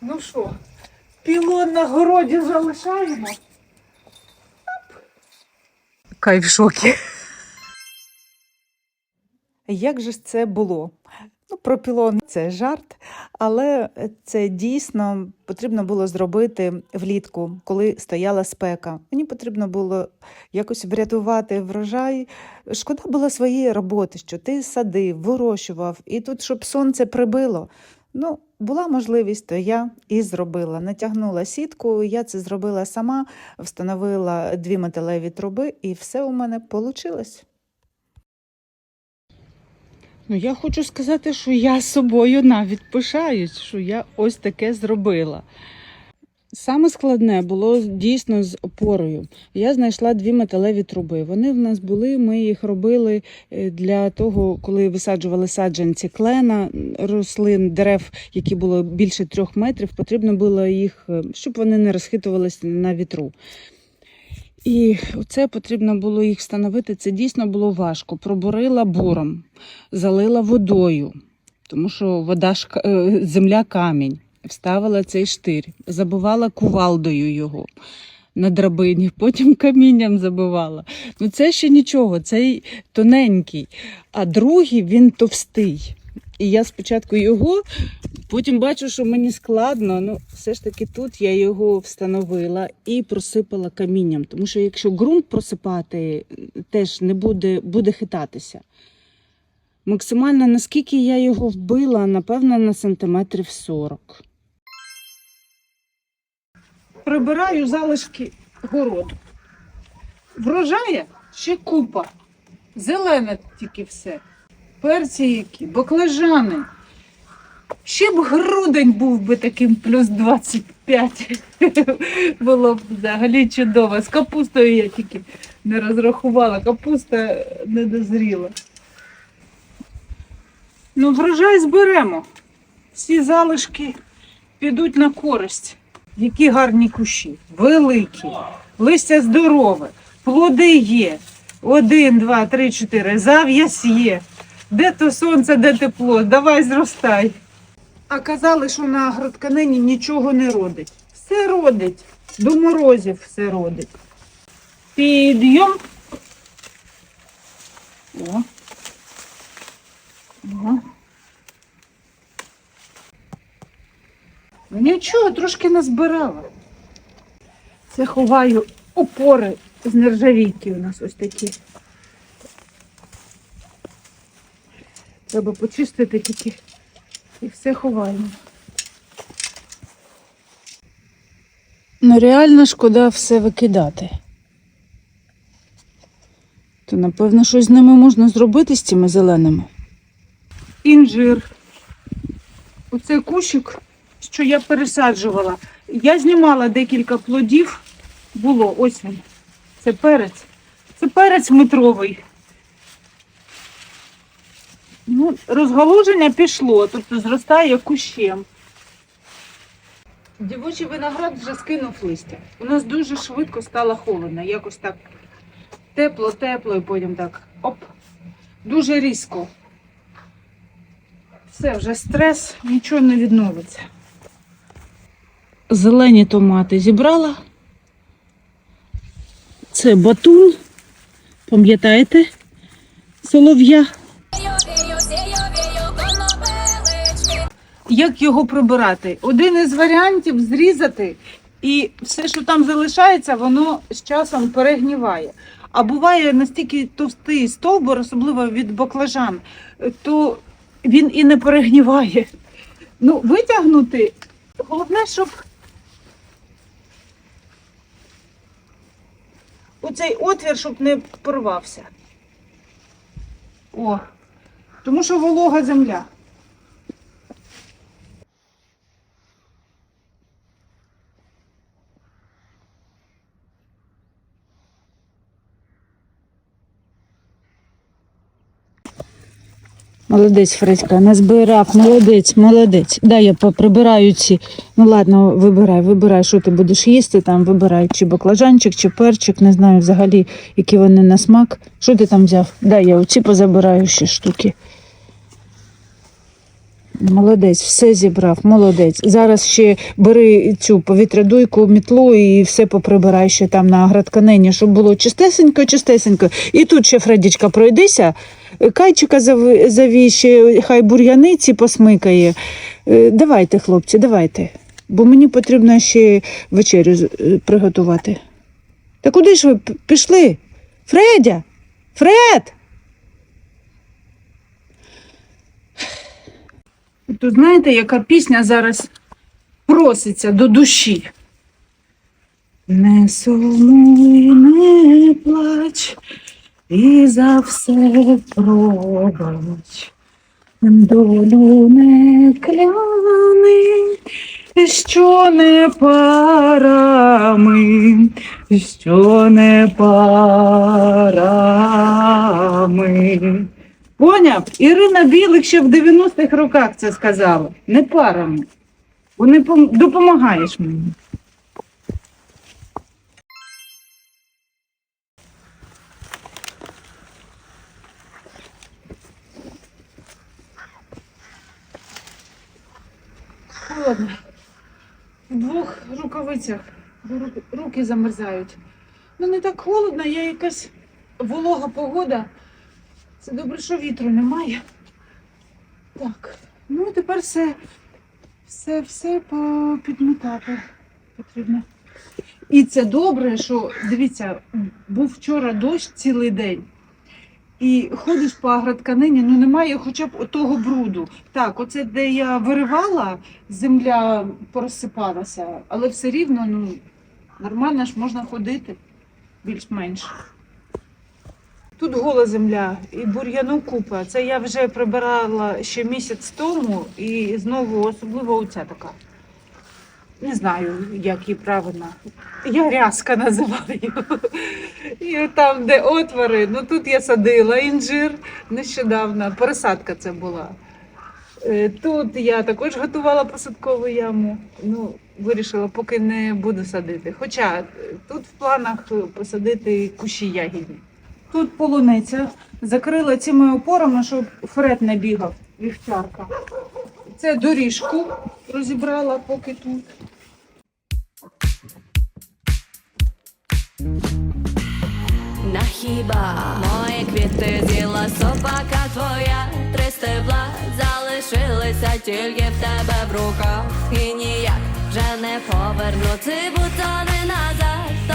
Ну що, пілон на городі залишаємо. Кай в шокі. Як же ж це було? Ну, про пілон це жарт, але це дійсно потрібно було зробити влітку, коли стояла спека. Мені потрібно було якось врятувати врожай. Шкода було своєї роботи, що ти садив, вирощував, і тут, щоб сонце прибило. Ну, була можливість, то я і зробила. Натягнула сітку, я це зробила сама, встановила дві металеві труби, і все у мене вийшло. Ну, я хочу сказати, що я собою навіть пишаюсь, що я ось таке зробила. Саме складне було дійсно з опорою. Я знайшла дві металеві труби. Вони в нас були, ми їх робили е, для того, коли висаджували саджанці клена, рослин, дерев, які було більше трьох метрів, потрібно було їх, е, щоб вони не розхитувалися на вітру. І це потрібно було їх встановити. Це дійсно було важко. Пробурила буром, залила водою, тому що вода е, земля камінь. Вставила цей штир, забивала кувалдою його на драбині, потім камінням забивала. Ну це ще нічого, цей тоненький, а другий він товстий. І я спочатку його, потім бачу, що мені складно. Ну, все ж таки тут я його встановила і просипала камінням. Тому що якщо ґрунт просипати, теж не буде, буде хитатися. Максимально наскільки я його вбила, напевно, на сантиметрів 40. Прибираю залишки городу. Врожає ще купа. Зелене тільки все. Перці які, баклажани. Ще б грудень був би таким плюс 25. Було б взагалі чудово. З капустою я тільки не розрахувала. Капуста не дозріла. Ну, врожай зберемо. Всі залишки підуть на користь. Які гарні кущі, великі, листя здорове, плоди є. Один, два, три, чотири. Зав'яз є. Де то сонце, де тепло, давай зростай. А казали, що на агротканині нічого не родить. Все родить. До морозів все родить. Підйом. О. О. Нічого, трошки назбирала. Це ховаю опори з нержавійки у нас ось такі. Треба почистити тільки і все ховаємо. Ну, реально шкода все викидати. То, напевно, щось з ними можна зробити з цими зеленими. Інжир. Оце кущик, що я пересаджувала. Я знімала декілька плодів. Було, ось він. Це перець. Це перець метровий. Ну, розгалуження пішло, тобто зростає кущем. Дівочий виноград вже скинув листя. У нас дуже швидко стало холодно. Якось так тепло, тепло, і потім так оп. Дуже різко. Все, вже стрес, нічого не відновиться. Зелені томати зібрала. Це батун. Пам'ятаєте? Солов'я. Як його прибирати? Один із варіантів зрізати, і все, що там залишається, воно з часом перегніває. А буває настільки товстий стовбур, особливо від баклажан, то він і не перегніває. Ну, витягнути, головне, щоб оцей отвір, щоб не порвався. О, тому що волога земля. Молодець, Фредька, назбирав, молодець, молодець. Дай я поприбираю ці. Ну ладно, вибирай, вибирай, що ти будеш їсти там, вибирай, чи баклажанчик, чи перчик, не знаю взагалі, які вони на смак. Що ти там взяв? Дай я оці позабираю ще штуки. Молодець, все зібрав, молодець. Зараз ще бери цю повітрядуйку, мітлу і все поприбирай ще там на градканині, щоб було чистесенько, чистесенько. І тут ще, Фредічка, пройдися, кайчика зави- завій, ще хай бур'яниці посмикає. Е, Давайте, хлопці, давайте. Бо мені потрібно ще вечерю е, приготувати. Та куди ж ви пішли? Фредя! Фред! То знаєте, яка пісня зараз проситься до душі? Не сумуй, не плач, і за все пробач. Долю не кляни, що не парами, що не парами. Поняв? Ірина Білик ще в 90-х роках це сказала. Не парами. Вони пом- допомагаєш мені. Холодно. В двох рукавицях, руки, замерзають. Ну не так холодно, є якась волога погода. Це добре, що вітру немає. Так, ну тепер все, все, все підмітати потрібно. І це добре, що дивіться, був вчора дощ цілий день. І ходиш по агротканині, ну немає хоча б того бруду. Так, оце де я виривала, земля порозсипалася, але все рівно ну, нормально ж можна ходити більш-менш. Тут гола земля і бур'яну купа. Це я вже прибирала ще місяць тому і знову особливо оця така. Не знаю, як її правильно. Я рязка називаю. І там, де отвори, ну тут я садила інжир нещодавно. Пересадка це була. Е, Тут я також готувала посадкову яму. Ну, вирішила, поки не буду садити. Хоча е, тут в планах посадити кущі ягідні. Тут полуниця закрила цими опорами, щоб Фред не бігав, вівчарка. Це доріжку розібрала поки тут. На хіба мої квіти з'їла собака твоя, три стебла залишилися тільки в тебе в руках. І ніяк вже не повернути бутони назад.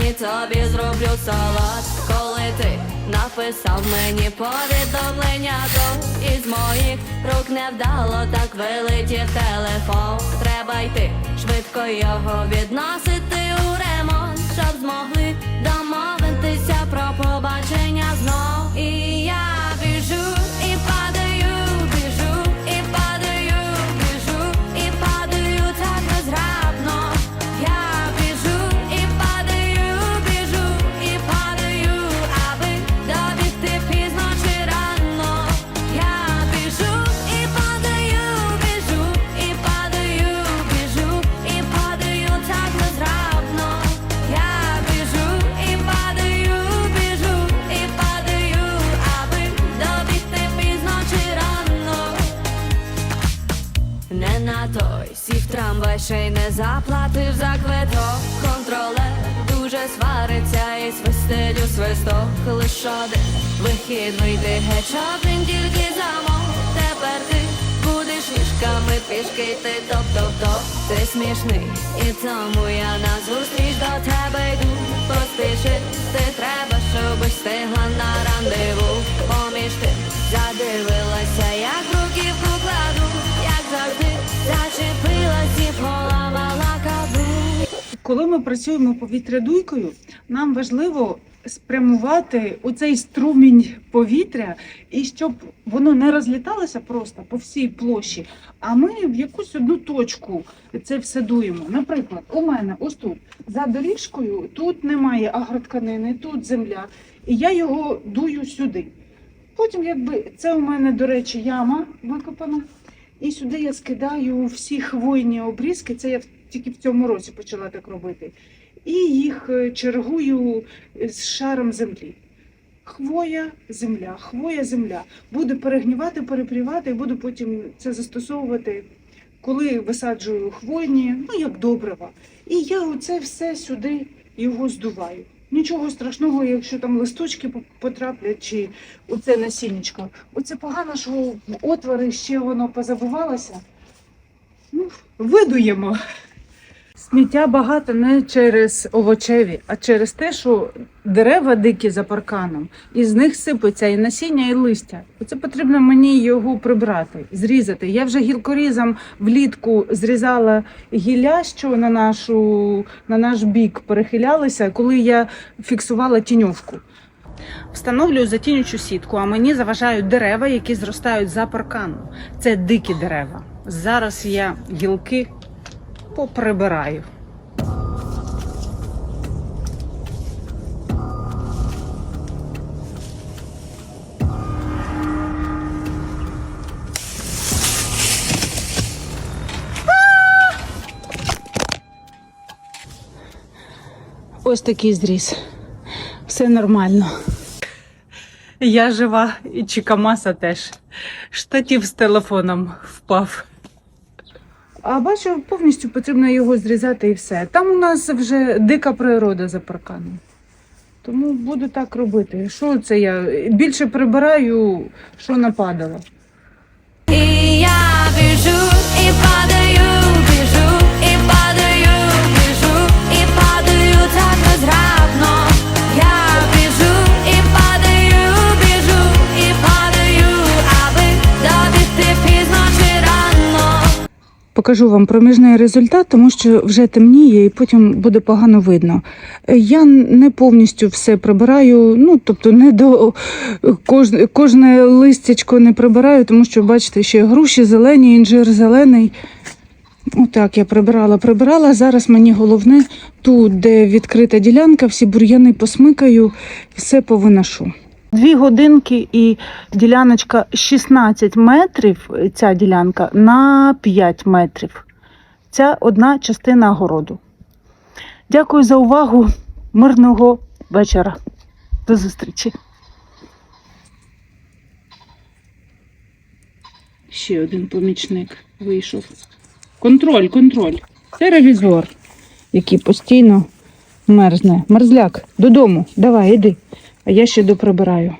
Я тобі зроблю салат. Коли ти написав мені повідомлення, то із моїх рук не вдало так вилетів телефон. Треба йти швидко його відносити у ремонт, щоб змогли домовитися про побачення знов. І я біжу Не на той сів трамвай, ще й не заплатив за квиток. Контролер дуже свариться і свистить у свисток. Лиш один вихід вийти геть, щоб тільки замов. Тепер ти будеш ніжками пішки йти топ-топ-топ. Ти смішний, і тому я на зустріч до тебе йду. Поспішити треба, щоб встигла на рандеву. Поміж тим задивилася, Коли ми працюємо повітрядуйкою, нам важливо спрямувати оцей струмінь повітря, і щоб воно не розліталося просто по всій площі, а ми в якусь одну точку це все дуємо. Наприклад, у мене ось тут за доріжкою тут немає агротканини, тут земля, і я його дую сюди. Потім, якби це у мене, до речі, яма викопана. І сюди я скидаю всі хвойні обрізки. Це я тільки в цьому році почала так робити. І їх е, чергую з шаром землі. хвоя, земля, хвоя, земля. Буду перегнівати, перепрівати і буду потім це застосовувати, коли висаджую хвойні, ну як добрива. І я оце все сюди його здуваю. Нічого страшного, якщо там листочки потраплять чи оце насіннячко. Оце погано, що отвори ще воно позабувалося. Ну, видуємо. Сміття багато не через овочеві, а через те, що дерева дикі за парканом, і з них сипеться і насіння, і листя. Оце потрібно мені його прибрати, зрізати. Я вже гілкорізом влітку зрізала гілля, що на, нашу, на наш бік перехилялися, коли я фіксувала тіньовку. Встановлюю затінючу сітку, а мені заважають дерева, які зростають за парканом. Це дикі дерева. Зараз я гілки поприбираю. Ось такий зріз. Все нормально. Я жива і Чікамаса теж. Штатів з телефоном впав. А бачу, повністю потрібно його зрізати і все. Там у нас вже дика природа за парканом. Тому буду так робити. Що це я? Більше прибираю, що нападало. І я біжу, Покажу вам проміжний результат, тому що вже темніє і потім буде погано видно. Е, Я не повністю все прибираю, ну тобто не до кожне, кожне листячко не прибираю, тому що бачите, ще груші зелені, інжир зелений. Отак я прибирала, прибирала. Зараз мені головне тут, де відкрита ділянка, всі бур'яни посмикаю, все повиношу. Дві годинки і діляночка 16 метрів, ця ділянка на 5 метрів. Це одна частина городу. Дякую за увагу. Мирного вечора. До зустрічі. Ще один помічник вийшов. Контроль, контроль. Це ревізор, який постійно мерзне. Мерзляк, додому, давай, іди. А я ще доприбираю.